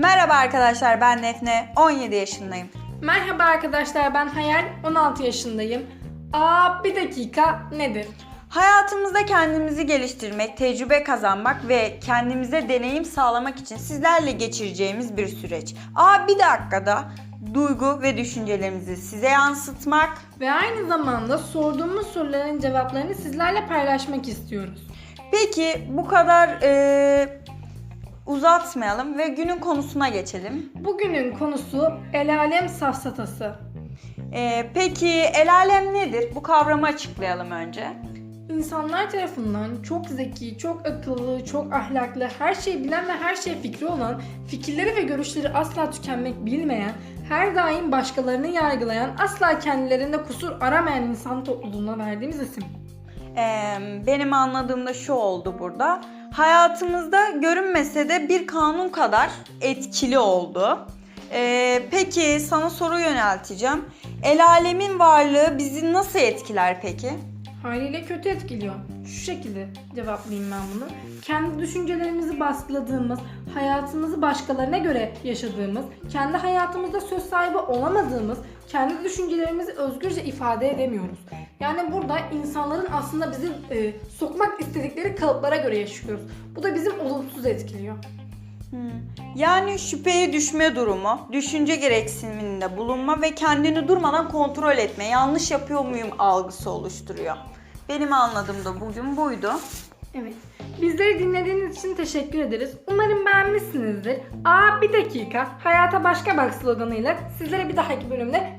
Merhaba arkadaşlar ben Defne, 17 yaşındayım. Merhaba arkadaşlar ben Hayal 16 yaşındayım. Aa bir dakika nedir? Hayatımızda kendimizi geliştirmek, tecrübe kazanmak ve kendimize deneyim sağlamak için sizlerle geçireceğimiz bir süreç. Aa bir dakikada duygu ve düşüncelerimizi size yansıtmak. Ve aynı zamanda sorduğumuz soruların cevaplarını sizlerle paylaşmak istiyoruz. Peki bu kadar eee, uzatmayalım ve günün konusuna geçelim. Bugünün konusu el alem safsatası. Eee, peki el alem nedir? Bu kavramı açıklayalım önce. İnsanlar tarafından çok zeki, çok akıllı, çok ahlaklı, her şeyi bilen ve her şeye fikri olan, fikirleri ve görüşleri asla tükenmek bilmeyen, her daim başkalarını yargılayan, asla kendilerinde kusur aramayan insan topluluğuna verdiğimiz isim. Benim anladığımda şu oldu burada. Hayatımızda görünmese de bir kanun kadar etkili oldu. Ee, peki sana soru yönelteceğim. El alemin varlığı bizi nasıl etkiler peki? Haliyle kötü etkiliyor. Şu şekilde cevaplayayım ben bunu. Kendi düşüncelerimizi baskıladığımız, hayatımızı başkalarına göre yaşadığımız, kendi hayatımızda söz sahibi olamadığımız, kendi düşüncelerimizi özgürce ifade edemiyoruz. Yani burada insanların aslında bizi e, sokmak istedikleri kalıplara göre yaşıyoruz. Bu da bizim olumsuz etkiliyor. Yani şüpheye düşme durumu, düşünce gereksiniminde bulunma ve kendini durmadan kontrol etme, yanlış yapıyor muyum algısı oluşturuyor. Benim anladığım da bugün buydu. Evet. Bizleri dinlediğiniz için teşekkür ederiz. Umarım beğenmişsinizdir. Aa bir dakika. Hayata başka bak sloganıyla sizlere bir dahaki bölümde